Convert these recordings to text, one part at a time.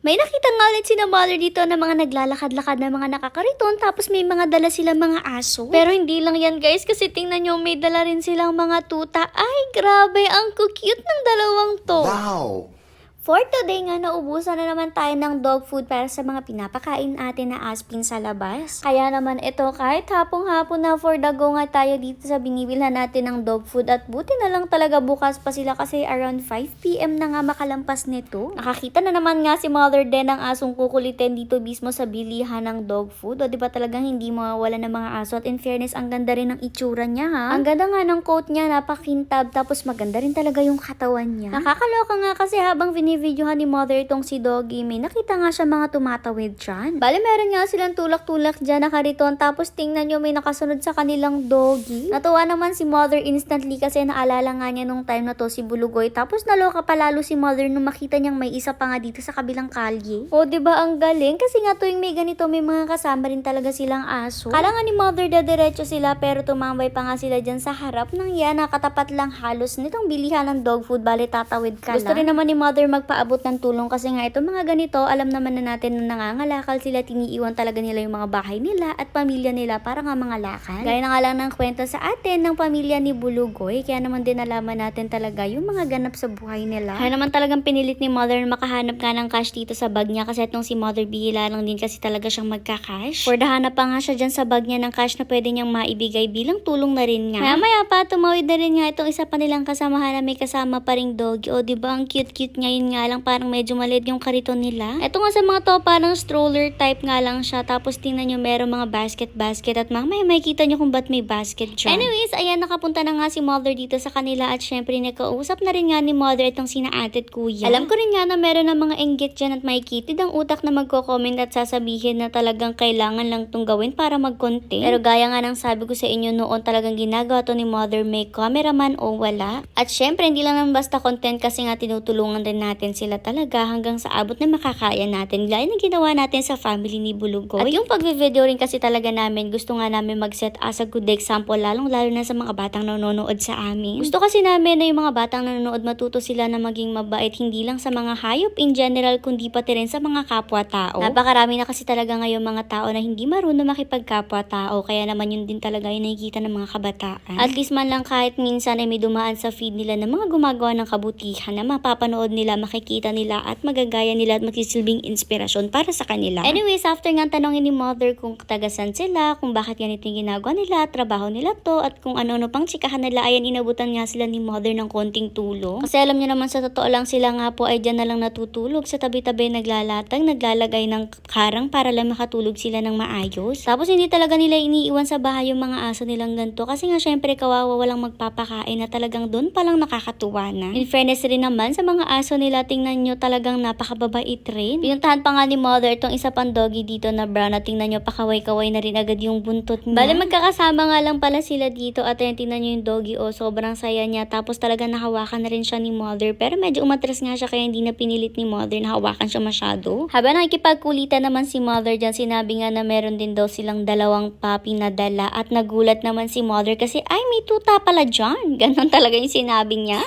May nakita nga ulit si mother dito na mga naglalakad-lakad na mga nakakariton tapos may mga dala silang mga aso. Pero hindi lang yan guys kasi tingnan nyo may dala rin silang mga tuta. Ay grabe, ang cute ng dalawang to. Wow! For today nga, naubusan na naman tayo ng dog food para sa mga pinapakain natin na aspin sa labas. Kaya naman ito, kahit hapong-hapon na for the nga tayo dito sa binibilhan natin ng dog food at buti na lang talaga bukas pa sila kasi around 5pm na nga makalampas nito. Nakakita na naman nga si mother din ng asong kukulitin dito mismo sa bilihan ng dog food. O ba talagang hindi mawawala ng mga aso at in fairness, ang ganda rin ng itsura niya ha. Ang ganda nga ng coat niya, napakintab tapos maganda rin talaga yung katawan niya. Nakakaloka nga kasi habang binibidyohan ni mother itong si Doggy, may nakita nga siya mga tumatawid dyan. Bale, meron nga silang tulak-tulak dyan nakariton tapos tingnan nyo may nakasunod sa kanilang doggy. Natuwa naman si mother instantly kasi naalala nga niya nung time na to si Bulugoy tapos naloka pa lalo si mother nung makita niyang may isa pa nga dito sa kabilang kalye. O, ba ang galing? Kasi nga tuwing may ganito may mga kasama rin talaga silang aso. Kala nga ni mother dadiretso sila pero tumambay pa nga sila dyan sa harap ng yan nakatapat lang halos nitong bilihan ng dog food bale tatawid ka Gusto rin naman ni mother magpaabot ng tulong kasi nga ito mga ganito alam naman na natin na nangangalakal sila tiniiwan talaga nila yung mga bahay nila at pamilya nila para nga mga lakal. Gaya na nga lang ng kwento sa atin ng pamilya ni Bulugoy kaya naman din nalaman natin talaga yung mga ganap sa buhay nila. Kaya naman talagang pinilit ni mother na makahanap nga ng cash dito sa bag niya kasi itong si mother bihila lang din kasi talaga siyang magka-cash. For hanap pa nga siya dyan sa bag niya ng cash na pwede niyang maibigay bilang tulong na rin nga. Maya maya pa tumawid na rin nga itong isa pa nilang kasamahan na may kasama pa ring dog. O di ba ang cute-cute ngayon nga lang parang medyo maliit yung kariton nila. Ito nga sa mga to parang stroller type nga lang siya tapos tingnan nyo meron mga basket-basket at mamaya makikita nyo kung ba't may basket dyan. Anyways, ayan nakapunta na nga si mother dito sa kanila at syempre nagkausap na rin nga ni mother itong sina ate at kuya. Alam ko rin nga na meron ng mga inggit dyan at makikitid ang utak na magko-comment at sasabihin na talagang kailangan lang tong gawin para mag-content. Pero gaya nga ng sabi ko sa inyo noon talagang ginagawa to ni mother may cameraman o wala. At syempre hindi lang naman basta content kasi nga tinutulungan din natin sila talaga hanggang sa abot na makakaya natin. Gaya na ginawa natin sa family ni Bulugoy. At yung pagve-video rin kasi talaga namin, gusto nga namin mag-set as a good example lalong lalo na sa mga batang nanonood sa amin. Gusto kasi namin na yung mga batang nanonood matuto sila na maging mabait hindi lang sa mga hayop in general kundi pati rin sa mga kapwa-tao. Napakarami na kasi talaga ngayon mga tao na hindi marunong makipagkapwa-tao kaya naman yun din talaga yung nakikita ng mga kabataan. At least man lang kahit minsan ay may dumaan sa feed nila ng mga gumagawa ng kabutihan na mapapanood nila, makikita nila at magagaya nila at magsisilbing inspirasyon para sa kanila. Anyways, after nga tanongin ni mother kung tagasan sila, kung bakit ganito yung ginagawa nila, trabaho nila to, at kung ano-ano pang tsikahan nila, ayan inabutan nga sila ni mother ng konting tulong. Kasi alam niyo naman sa totoo lang sila nga po ay dyan na lang natutulog sa tabi-tabi naglalatag, naglalagay ng karang para lang makatulog sila ng maayos. Tapos hindi talaga nila iniiwan sa bahay yung mga aso nilang ganito kasi nga syempre kawawa walang magpapakain na talagang doon palang nakakatuwa na. In fairness rin naman sa mga aso nila, tingnan nyo talagang napakababait rin. Pinuntahan pa nga ni mother itong isa pang doggy dito na brown at tingnan nyo pakaway-kaway na rin agad yung buntot niya. Bale magkakasama nga lang pala sila dito at ayun, tingnan nyo yung doggy oh sobrang saya niya tapos talagang nahawakan na rin siya ni mother pero medyo umatras nga siya kaya hindi na pinilit ni mother na hawakan siya masyado. Habang nakikipagkulitan naman si mother dyan sinabi nga na meron din daw silang dalawang puppy na dala at nagulat naman si mother kasi ay may tuta pala dyan. Ganon talaga yung sinabi niya.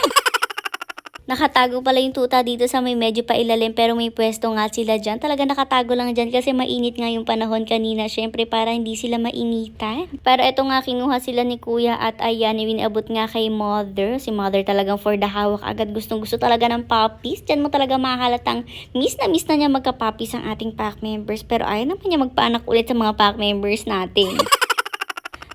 Nakatago pala yung tuta dito sa may medyo pa ilalim pero may pwesto nga sila dyan. Talaga nakatago lang dyan kasi mainit nga yung panahon kanina. Syempre para hindi sila mainitan. Pero eto nga kinuha sila ni kuya at ayan inabot nga kay mother. Si mother talagang for the hawak agad gustong gusto talaga ng puppies. Dyan mo talaga makahalatang miss na miss na niya magka-puppies ang ating pack members. Pero ayaw naman niya magpaanak ulit sa mga pack members natin.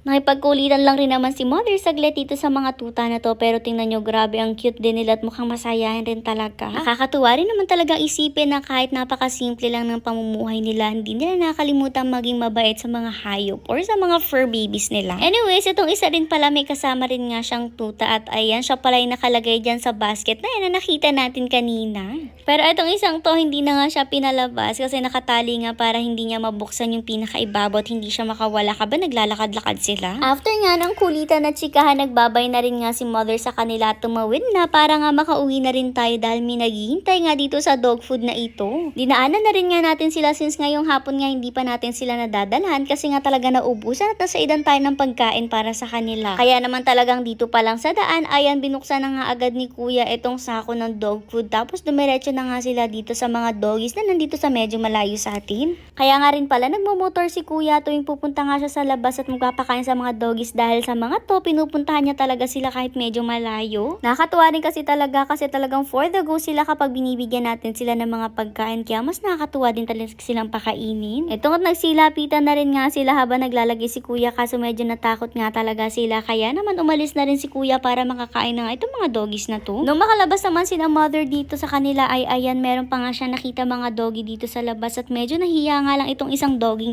Nakipagkulitan lang rin naman si Mother saglit dito sa mga tuta na to pero tingnan nyo grabe ang cute din nila at mukhang masayahin rin talaga. Nakakatuwa rin naman talaga isipin na kahit napakasimple lang ng pamumuhay nila hindi nila nakalimutan maging mabait sa mga hayop or sa mga fur babies nila. Anyways, itong isa rin pala may kasama rin nga siyang tuta at ayan siya pala yung nakalagay dyan sa basket na yan na nakita natin kanina. Pero itong isang to hindi na nga siya pinalabas kasi nakatali nga para hindi niya mabuksan yung pinakaibabaw at hindi siya makawala ka ba naglalakad-lakad sila. Kanila. After nga ng kulitan at chikahan, nagbabay na rin nga si mother sa kanila at tumawid na para nga makauwi na rin tayo dahil may naghihintay nga dito sa dog food na ito. Dinaanan na rin nga natin sila since ngayong hapon nga hindi pa natin sila nadadalhan kasi nga talaga naubusan at nasa idan tayo ng pagkain para sa kanila. Kaya naman talagang dito pa lang sa daan, ayan binuksan na nga agad ni kuya itong sako ng dog food tapos dumiretso na nga sila dito sa mga doggies na nandito sa medyo malayo sa atin. Kaya nga rin pala nagmumotor si kuya tuwing pupunta nga siya sa labas at magpapakain sa mga doggies dahil sa mga to pinupuntahan niya talaga sila kahit medyo malayo. Nakakatuwa rin kasi talaga kasi talagang for the go sila kapag binibigyan natin sila ng mga pagkain kaya mas nakakatuwa din talaga silang pakainin. Ito nga nagsilapitan na rin nga sila habang naglalagay si kuya kaso medyo natakot nga talaga sila kaya naman umalis na rin si kuya para makakain na nga itong mga doggies na to. Nung makalabas naman sila mother dito sa kanila ay ayan meron pa nga siya nakita mga doggy dito sa labas at medyo nahiya nga lang itong isang dogging